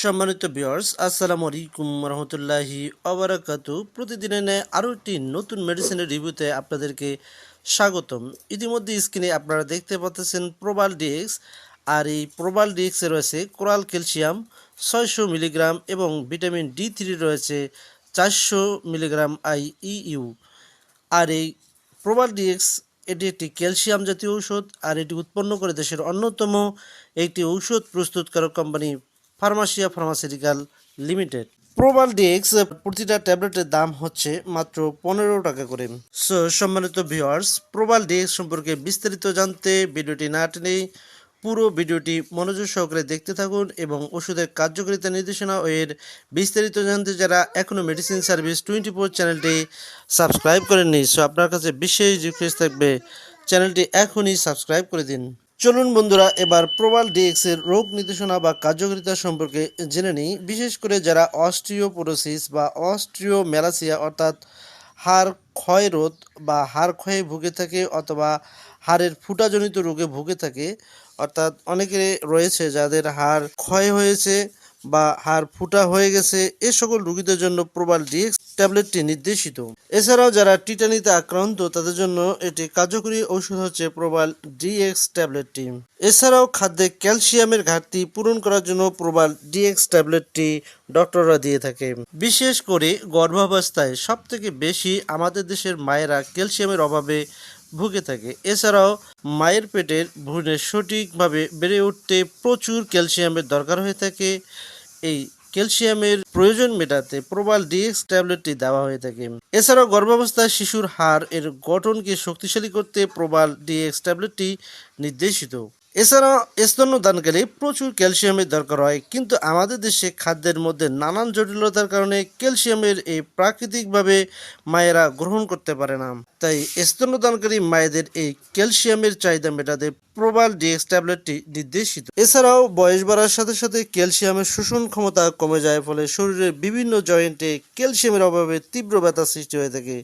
সম্মানিত বিয়ার্স আসসালামু আলাইকুম রহমতুল্লাহি অবরাকাতু প্রতিদিনের ন্যায় আরও একটি নতুন মেডিসিনের রিভিউতে আপনাদেরকে স্বাগতম। ইতিমধ্যে স্ক্রিনে আপনারা দেখতে পাচ্ছেন প্রবাল ডিএক্স আর এই প্রবাল ডিএক্সে রয়েছে কোরাল ক্যালসিয়াম ছয়শো মিলিগ্রাম এবং ভিটামিন ডি থ্রি রয়েছে চারশো মিলিগ্রাম আই ইউ আর এই প্রবাল ডিএক্স এটি একটি ক্যালসিয়াম জাতীয় ঔষধ, আর এটি উৎপন্ন করে দেশের অন্যতম একটি ঔষধ প্রস্তুতকারক company Pharmasia pharmaceutical limited. Prabal DX প্রতিটা ট্যাবলেটের দাম হচ্ছে মাত্র পনেরো টাকা করে। সো সম্মানিত ভিওয়ার্স প্রবাল ডিএক্স সম্পর্কে বিস্তারিত জানতে ভিডিওটি না টেনেই পুরো ভিডিওটি মনোযোগ সহকারে দেখতে থাকুন এবং ওষুধের কার্যকারিতা নির্দেশনা ও এর বিস্তারিত জানতে যারা এখনও মেডিসিন সার্ভিস টোয়েন্টি ফোর চ্যানেলটি সাবস্ক্রাইব করেননি সো আপনার কাছে বিশেষ রিকোয়েস্ট থাকবে চ্যানেলটি এখনই সাবস্ক্রাইব করে দিন। চলুন বন্ধুরা, এবার প্রবাল ডিএক্স এর রোগ নির্দেশনা বা কার্যকারিতা সম্পর্কে জেনে নিই। বিশেষ করে যারা অস্ট্রিওপোরোসিস বা অস্ট্রিও ম্যালাসিয়া অর্থাৎ হাড় ক্ষয় রোধ বা হাড় ক্ষয়ে ভুগে থাকে অথবা হাড়ের ফুটাজনিত রোগে ভুগে থাকে, অর্থাৎ অনেকে রয়েছে যাদের হাড় ক্ষয় হয়েছে বা হাড় ফুটা হয়ে গেছে, এ সকল রোগীদের জন্য প্রবাল ডিএক্স ট্যাবলেটটি নির্দেশিত। এছাড়াও যারা টিটানিতে আক্রান্ত, তাদের জন্য এটি কার্যকরী ঔষধ হচ্ছে প্রবাল ডিএক্স ট্যাবলেটটি। এছাড়াও খাদ্যে ক্যালসিয়ামের ঘাটতি পূরণ করার জন্য প্রবাল ডিএক্স ট্যাবলেটটি ডক্টররা দিয়ে থাকে। বিশেষ করে গর্ভাবস্থায় সব থেকে বেশি আমাদের দেশের মায়েরা ক্যালসিয়ামের অভাবে ভুগে থাকে। এছাড়াও মায়ের পেটের ভ্রূণে সঠিকভাবে বেড়ে উঠতে প্রচুর ক্যালসিয়ামের দরকার হয়ে থাকে। এই ক্যালসিয়ামের প্রয়োজন মেটাতে প্রবাল ডিএক্স ট্যাবলেটটি দেওয়া হয়ে থাকে। এছাড়াও গর্ভাবস্থায় শিশুর হাড় এর গঠনকে শক্তিশালী করতে প্রবাল ডিএক্স ট্যাবলেটটি নির্দেশিত। এছাড়াও স্তন্যদানকালে প্রচুর ক্যালসিয়ামের দরকার হয়, কিন্তু আমাদের দেশে খাদ্যের মধ্যে নানান জটিলতার কারণে ক্যালসিয়ামের এই প্রাকৃতিকভাবে মায়েরা গ্রহণ করতে পারে না। তাই স্তন্যদানকারী মায়েদের এই ক্যালসিয়ামের চাহিদা মেটাতে প্রবাল ডিএক্স ট্যাবলেটটি নির্দেশিত। এছাড়াও বয়স বাড়ার সাথে সাথে ক্যালসিয়ামের শোষণ ক্ষমতা কমে যায়, ফলে শরীরের বিভিন্ন জয়েন্টে ক্যালসিয়ামের অভাবে তীব্র ব্যথা সৃষ্টি হয়ে থাকে।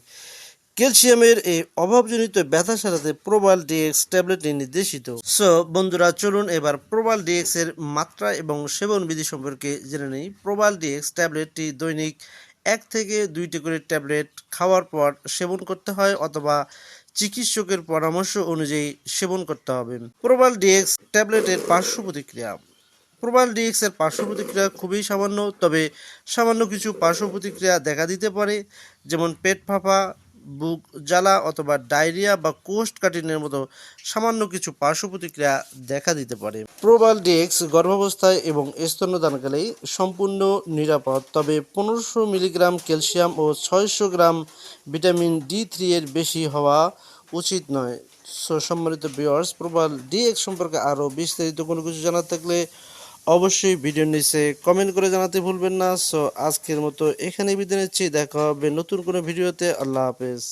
ক্যালসিয়ামের এই অভাবজনিত ব্যথা সারাতে প্রবাল ডিএক্স ট্যাবলেটটি নির্দেশিত। সো বন্ধুরা, চলুন এবার প্রবাল ডিএক্স এর মাত্রা এবং সেবন বিধি সম্পর্কে জেনে নিই। প্রবাল ডিএক্স ট্যাবলেটটি দৈনিক এক থেকে দুইটি করে ট্যাবলেট খাওয়ার পর সেবন করতে হয় অথবা চিকিৎসকের পরামর্শ অনুযায়ী সেবন করতে হবে। প্রবাল ডিএক্স ট্যাবলেটের পার্শ্ব প্রতিক্রিয়া। প্রবাল ডিএক্স এর পার্শ্ব প্রতিক্রিয়া খুবই সামান্য, তবে সামান্য কিছু পার্শ্ব প্রতিক্রিয়া দেখা দিতে পারে, যেমন পেট ফাঁপা বুক জ্বালা অথবা ডায়রিয়া বা কোষ্ঠ কাঠিন্যের মতো সামান্য কিছু পার্শ্ব প্রতিক্রিয়া দেখা দিতে পারে। প্রবাল ডিএক্স গর্ভাবস্থায় এবং স্তন্যদানকালেই সম্পূর্ণ নিরাপদ, তবে পনেরোশো মিলিগ্রাম ক্যালসিয়াম ও ছয়শো গ্রাম ভিটামিন ডি থ্রি এর বেশি হওয়া উচিত নয়। সম্মানিত বিয়ার্স প্রবাল ডিএক্স সম্পর্কে আরও বিস্তারিত কোনো কিছু জানার থাকলে অবশ্যই ভিডিওর নিচে কমেন্ট করে জানাতে ভুলবেন না। সো আজকের মতো এখানে বিদায় নিচ্ছি। দেখা হবে নতুন কোনো ভিডিওতে। আল্লাহ হাফেজ।